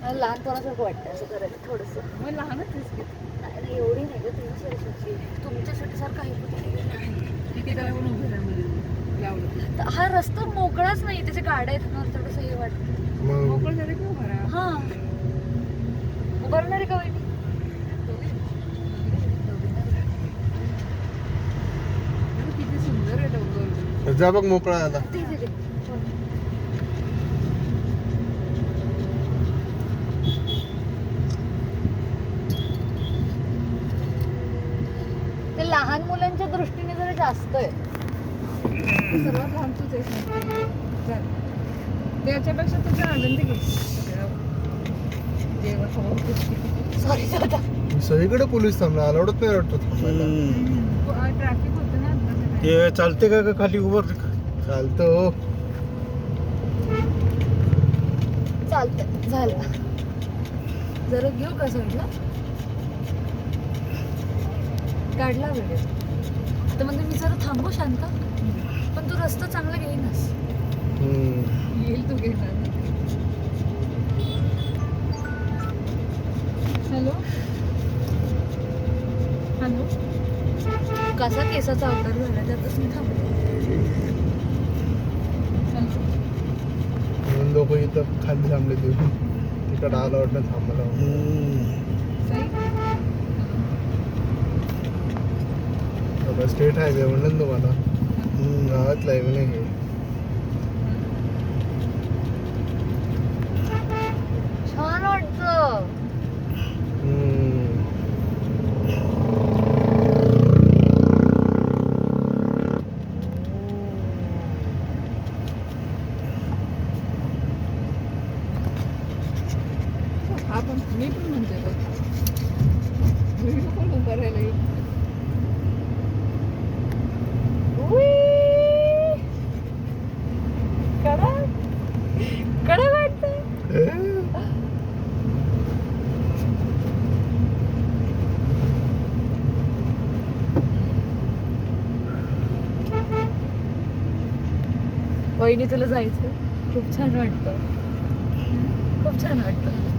मला लहान पोरासारखं वाटतं असं करायला थोडंसं. मग लहानच नाही, एवढी नाही ग तेवीस वर्षाची तुमच्यासाठी सारखं आहे तर हा रस्ता मोकळाच नाही त्याचे गाड्या आहेत ना थोडंसं हे वाटतं. मोकळं झालं की उभं हा. उभारणार आहे का वहिनी? अरे किती सुंदर आहे डोंगर. जा बघ मोकळा आता लहान मुलांच्या दृष्टीने जरा जास्त आहे. सर्वात लहान तूच. चल. त्याच्यापेक्षा तुझा आनंद घे. सॉरी दादा सगळीकडे पोलीस थांबला. अलाउडच नाही वाटतं ट्रॅफिक होतं ना. ते चालते का का खाली उभं चालतं हो. चालतंय. झालं. जरा घेऊ का साईडला काढला व्हिडिओ तर म्हणजे मी जरा थांबू शांत. पण तू रस्ता चांगला घेईनस. येईल तू घेणार. हॅलो? हॅलो? कसा केसाचा आकार झाला त्यातच मी थांबले. लोक इथं खाली थांबले ते. तिकडं आलं वाटतं थांबला स्टेट हायवे म्हणलं तुम्हाला. गावातला आहे म्हणे हे छान वाटतं. हम्म. हा पण मी पण म्हणते बघ. व्हिडिओ पण उभा राहिला येईल वहिनी तुला जायचं खूप छान वाटतं. खूप छान वाटतं.